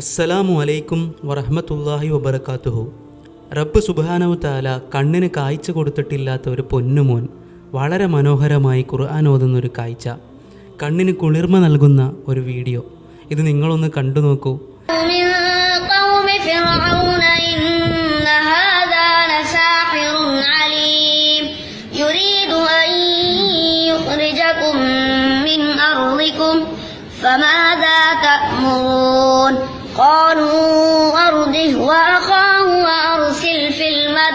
അസ്സലാമു അലൈക്കും വറഹ്മത്തുള്ളാഹി വബറകാതുഹു റബ്ബ് സുബ്ഹാനഹു തആല കണ്ണിന് കാഴ്ച കൊടുത്തിട്ടില്ലാത്ത ഒരു പൊന്നുമോൻ വളരെ മനോഹരമായി ഖുർആൻ ഓതുന്ന ഒരു കാഴ്ച കണ്ണിന് കുളിർമ നൽകുന്ന ഒരു വീഡിയോ ഇത് നിങ്ങളൊന്ന് കണ്ടു നോക്കൂ من قوم فرعون إن هذا لساحر عليم يريد أن يخرجكم من أرضكم فماذا تأمرون قالوا أرده وأخاه وأرسل في المدائن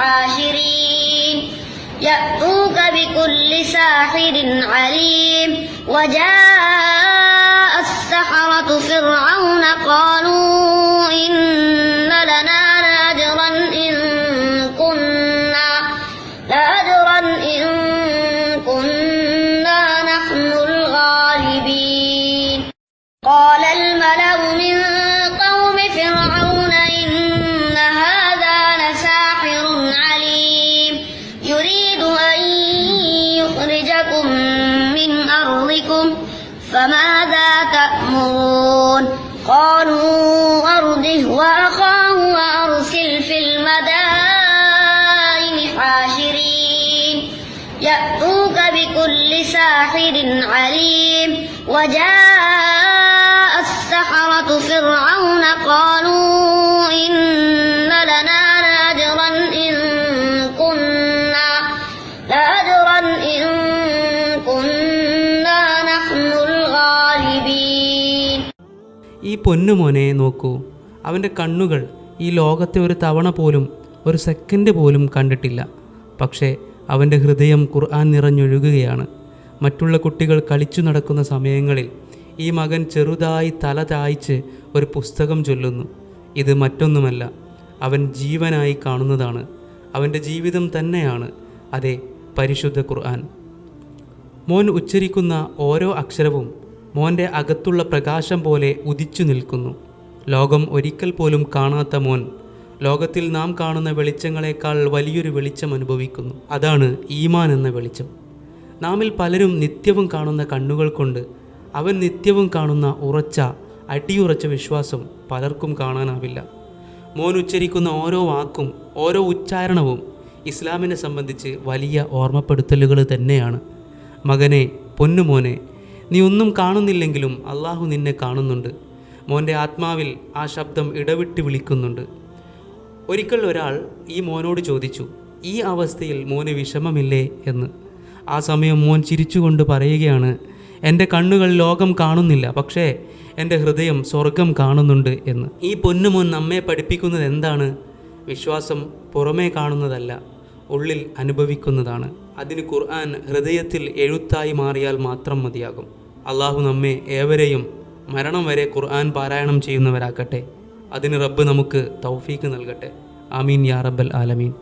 حاشرين. يأتوك بكل ساحر عليم. وجاء السحرة فرعون يخرجكم من أرضكم فماذا تأمرون؟ قالوا أرده وأخاه وأرسل في المدائن حاشرين. يأتوك بكل ساحر عليم. وجاء പൊന്നുമോനെ നോക്കൂ. അവന്റെ കണ്ണുകൾ ഈ ലോകത്തെ ഒരു തവണ പോലും ഒരു സെക്കൻഡ് പോലും കണ്ടിട്ടില്ല. പക്ഷേ അവന്റെ ഹൃദയം ഖുർആൻ നിറഞ്ഞൊഴുകുകയാണ്. മറ്റുള്ള കുട്ടികൾ കളിച്ചു നടക്കുന്ന സമയങ്ങളിൽ ഈ മകൻ ചെറുതായി തല ചായ്ച്ച് ഒരു പുസ്തകം ചൊല്ലുന്നു. ഇത് മറ്റൊന്നുമല്ല അവൻ ജീവനായി കാണുന്നതാണ്. അവന്റെ ജീവിതം തന്നെയാണ്. അതെ പരിശുദ്ധ ഖുർആൻ. മോൻ ഉച്ചരിക്കുന്ന ഓരോ അക്ഷരവും മോന്റെ അകത്തുള്ള പ്രകാശം പോലെ ഉദിച്ചു നിൽക്കുന്നു. ലോകം ഒരിക്കൽ പോലും കാണാത്ത മോൻ ലോകത്തിൽ നാം കാണുന്ന വെളിച്ചങ്ങളെക്കാൾ വലിയൊരു വെളിച്ചം അനുഭവിക്കുന്നു. അതാണ് ഈമാൻ എന്ന വെളിച്ചം. നാമിൽ പലരും നിത്യവും കാണുന്ന കണ്ണുകൾ കൊണ്ട് അവൻ നിത്യവും കാണുന്ന ഉറച്ച അടിയുറച്ച വിശ്വാസം പലർക്കും കാണാനാവില്ല. മോൻ ഉച്ചരിക്കുന്ന ഓരോ വാക്കും ഓരോ ഉച്ചാരണവും ഇസ്ലാമിനെ സംബന്ധിച്ച് വലിയ ഓർമ്മപ്പെടുത്തലുകൾ തന്നെയാണ്. മകനെ പൊന്നുമോനെ നീ ഒന്നും കാണുന്നില്ലെങ്കിലും അള്ളാഹു നിന്നെ കാണുന്നുണ്ട്. മോന്റെ ആത്മാവിൽ ആ ശബ്ദം ഇടവിട്ട് വിളിക്കുന്നുണ്ട്. ഒരിക്കൽ ഒരാൾ ഈ മോനോട് ചോദിച്ചു ഈ അവസ്ഥയിൽ മോന് വിഷമമില്ലേ? എന്ന്. ആ സമയം മോൻ ചിരിച്ചുകൊണ്ട് പറയുകയാണ് എന്റെ കണ്ണുകൾ ലോകം കാണുന്നില്ല പക്ഷേ എന്റെ ഹൃദയം സ്വർഗം കാണുന്നുണ്ട് എന്ന്. ഈ പൊന്നുമോൻ നമ്മെ പഠിപ്പിക്കുന്നത് എന്താണ്? വിശ്വാസം പുറമേ കാണുന്നതല്ല. ഉള്ളിൽ അനുഭവിക്കുന്നതാണ്. അതിന് ഖുർആൻ ഹൃദയത്തിൽ എഴുത്തായി മാറിയാൽ മാത്രം മതിയാകും. അള്ളാഹു നമ്മെ ഏവരെയും മരണം വരെ ഖുർആൻ പാരായണം ചെയ്യുന്നവരാക്കട്ടെ. അതിന് റബ്ബ് നമുക്ക് തൗഫീക്ക് നൽകട്ടെ. ആമീൻ യാ റബ്ബൽ ആലമീൻ.